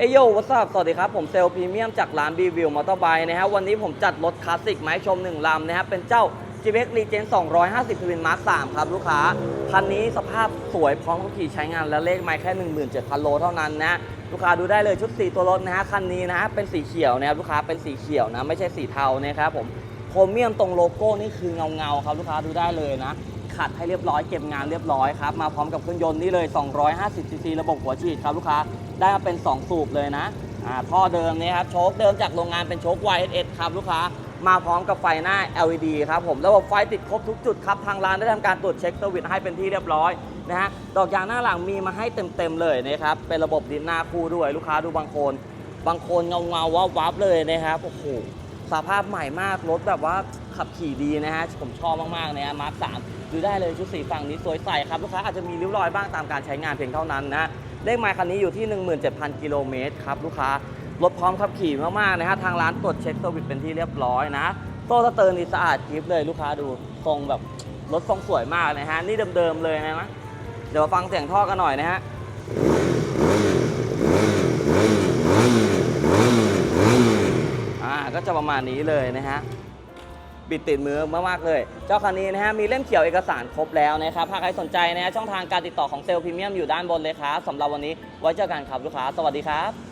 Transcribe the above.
เอโยวัสดุสวัสดีครับ ผมเซลพรีเมียมจากร้านบีวิวมอเตอร์ไบค์นะฮะวันนี้ผมจัดรถคลาสสิกมาให้ชม 1 ลำนะฮะเป็นเจ้า g x Legend 250 Twin Mark 3ครับ ลูกค้า คันนี้สภาพสวยพร้อมขับขี่ใช้งานและเลขไมล์แค่ 17,000 โลเท่านั้นนะลูกค้าดูได้เลยชุดสีตัวรถนะฮะคันนี้นะฮะเป็นสีเขียวนะครับลูกค้าเป็นสีเขียวนะไม่ใช่สีเทานะครับผมโครเมียมตรงโลโก้นี่คือเงาเงาๆครับลูกค้าดูได้เลยนะ ขัดให้เรียบร้อยเก็บงานเรียบร้อยครับ มาพร้อมกับเครื่องยนต์นี่เลย 250 ซีซีระบบหัวฉีดครับลูกค้า ได้มาเป็น 2 สูบเลยนะอ่าท่อเดิมนี่ครับโชคเดิมจากโรงงานเป็นโชค YSS ครับลูกค้า มาพร้อมกับไฟหน้า LED ครับผม ระบบไฟติดครบทุกจุดครับ ทางร้านได้ทำการตรวจเช็คเซอร์วิสให้เป็นที่เรียบร้อยนะฮะ ดอกยางหน้าหลังมีมาให้เต็มๆเลยนะครับ เป็นระบบดินหน้าคู่ด้วยลูกค้าดูบางโคน บางโคนเงาเงาๆวับวับๆเลยนะครับ โอ้โห สภาพใหม่มาก รถแบบว่า ขับขี่ดีนะฮะผมชอบมากๆนะฮะมาร์คสามดูได้เลยชุดสีฝั่งนี้สวยใสครับลูกค้าอาจจะมีริ้วรอยบ้างตามการใช้งานเพียงเท่านั้นนะเลขไมล์คันนี้อยู่ที่ 17,000 กิโลเมตรครับลูกค้ารถพร้อมขับขี่มากๆนะฮะทางร้านตรวจเช็คเซอร์วิสเป็นที่เรียบร้อยนะโซ่สเตอร์นี่สะอาดกริฟเลยลูกค้าดูทรงแบบรถทรงสวยมากนะฮะนี่เดิมๆเลยนะเดี๋ยวฟังเสียงท่อกันหน่อยนะฮะอ่าก็จะประมาณนี้เลยนะฮะ บิดติดมือมากๆเลย เจ้าคันนี้นะฮะมีเล่มเขียวเอกสารครบแล้วนะครับหากใครสนใจนะฮะช่องทางการติดต่อของเซลล์พรีเมียมอยู่ด้านบนเลยครับสำหรับวันนี้ไว้เจอกันครับลูกค้า สวัสดีครับ